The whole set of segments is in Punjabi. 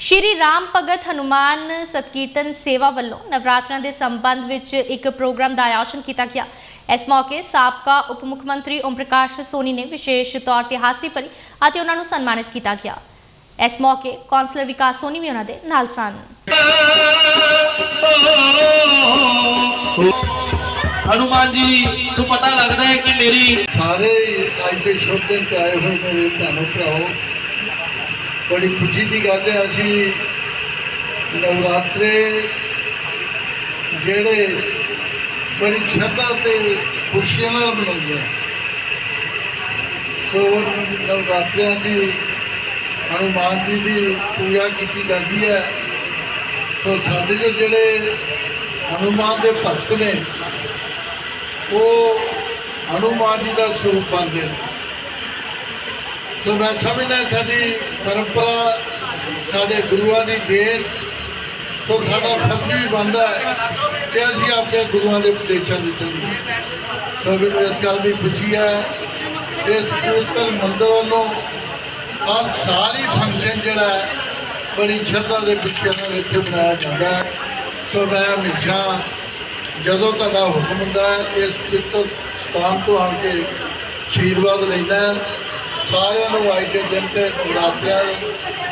ਸ਼੍ਰੀ ਰਾਮ ਭਗਤ ਹਨੂਮਾਨ ਸਤਕੀਰਤਨ ਸੇਵਾ ਵੱਲੋਂ ਨਵਰਾਤਰਿਆਂ ਦੇ ਸੰਬੰਧ ਵਿੱਚ ਇੱਕ ਪ੍ਰੋਗਰਾਮ ਦਾ ਆਯੋਜਨ ਕੀਤਾ ਗਿਆ। ਇਸ ਮੌਕੇ ਸਾਬਕਾ ਉਪ ਮੁੱਖ ਮੰਤਰੀ ਓਮ ਪ੍ਰਕਾਸ਼ ਸੋਨੀ ਨੇ ਵਿਸ਼ੇਸ਼ ਤੌਰ ਤੇ ਹਾਜ਼ਰੀ ਭਰੀ ਅਤੇ ਉਹਨਾਂ ਨੂੰ ਸਨਮਾਨਿਤ ਕੀਤਾ ਗਿਆ। ਇਸ ਮੌਕੇ ਕੌਂਸਲਰ ਵਿਕਾਸ ਸੋਨੀ ਵੀ ਉਹਨਾਂ ਦੇ ਨਾਲ ਸਨ। ਹਨੂਮਾਨ ਜੀ ਨੂੰ ਪਤਾ ਲੱਗਦਾ ਹੈ ਕਿ ਮੇਰੀ ਸਾਰੇ ਅੱਜ ਦੇ ਸ਼ੁਭ ਦਿਨ ਤੇ ਆਏ ਹੋਏ ਮੇਰੇ ਭੈਣੋ ਭਰਾਓ ਬੜੀ ਖੁਸ਼ੀ ਦੀ ਗੱਲ ਹੈ, ਅਸੀਂ ਨਵਰਾਤਰੇ ਜਿਹੜੇ ਬੜੀ ਸ਼ਰਧਾ ਤੇ ਖੁਸ਼ੀਆਂ ਨਾਲ ਮਨਾਉਂਦੇ ਆ। ਸੋ ਨਵਰਾਤਰਿਆਂ 'ਚ ਹਨੂਮਾਨ ਜੀ ਦੀ ਪੂਜਾ ਕੀਤੀ ਜਾਂਦੀ ਹੈ। ਸੋ ਸਾਡੇ ਦੇ ਜਿਹੜੇ ਹਨੂਮਾਨ ਦੇ ਭਗਤ ਨੇ, ਉਹ ਹਨੂਮਾਨ ਜੀ ਦਾ ਸਰੂਪ ਬਣਦੇ ਨੇ। ਸੋ ਮੈਂ ਸਮਝਦਾ ਸਾਡੀ ਪਰੰਪਰਾ, ਸਾਡੇ ਗੁਰੂਆਂ ਦੀ ਦੇਣ ਸੋ ਸਾਡਾ ਫਰਜ਼ ਵੀ ਬਣਦਾ ਹੈ ਕਿ ਅਸੀਂ ਆਪਣੇ ਗੁਰੂਆਂ ਦੇ ਉਪਦੇਸ਼ਾਂ ਦੀ ਚੱਲੀਏ ਸੋ ਮੈਨੂੰ ਇਸ ਗੱਲ ਦੀ ਖੁਸ਼ੀ ਹੈ ਇਸ ਕੀਰਤਨ ਮੰਦਰ ਵੱਲੋਂ ਹਰ ਸਾਰੀ ਫੰਕਸ਼ਨ ਜਿਹੜਾ ਹੈ, ਬੜੀ ਸ਼ਰਧਾ ਦੇ ਪਿੱਛੇ ਨਾਲ ਇੱਥੇ ਮਨਾਇਆ ਜਾਂਦਾ ਹੈ। ਸੋ ਮੈਂ ਹਮੇਸ਼ਾ ਜਦੋਂ ਤੁਹਾਡਾ ਹੁਕਮ ਹੁੰਦਾ ਇਸ ਪਵਿੱਤਰ ਸਥਾਨ ਤੋਂ ਆਣ ਕੇ ਆਸ਼ੀਰਵਾਦ ਲੈਂਦਾ ਸਾਰਿਆਂ ਨੂੰ ਅੱਜ ਦੇ ਦਿਨ ਤੇ ਨਵਰਾਤਰਿਆਂ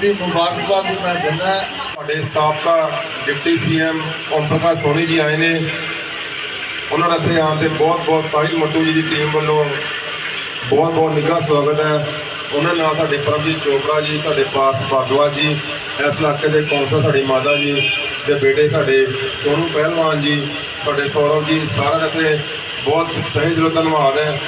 ਦੀ ਮੁਬਾਰਕਬਾਦ ਵੀ ਮੈਂ ਦਿੰਦਾ ਹਾਂ। ਸਾਡੇ ਸਾਬਕਾ ਡਿਪਟੀ ਸੀਐਮ ਓਮ ਪ੍ਰਕਾਸ਼ ਸੋਨੀ ਜੀ ਆਏ ਨੇ। ਉਹਨਾਂ ਦਾ ਇੱਥੇ ਆਉਣ ਤੇ ਬਹੁਤ ਬਹੁਤ ਸਾਹਿਲ ਮੱਟੂ ਜੀ ਦੀ ਟੀਮ ਵੱਲੋਂ ਬਹੁਤ ਬਹੁਤ ਨਿੱਘਾ ਸਵਾਗਤ ਹੈ। ਉਹਨਾਂ ਨਾਲ ਸਾਡੇ ਪਰਮਜੀਤ ਚੋਪੜਾ ਜੀ, ਸਾਡੇ ਪਾਰਥ ਭਾਦਵਾ ਜੀ, ਇਸ ਇਲਾਕੇ ਦੇ ਕੌਂਸਲ ਸਾਡੀ ਮਾਤਾ ਜੀ ਦੇ ਬੇਟੇ ਸਾਡੇ ਸੋਨੂ ਪਹਿਲਵਾਨ ਜੀ, ਸਾਡੇ ਸੌਰਵ ਜੀ, ਸਾਰਿਆਂ ਦਾ ਇੱਥੇ ਬਹੁਤ ਤਹਿ ਦਿਲੋਂ ਧੰਨਵਾਦ ਹੈ।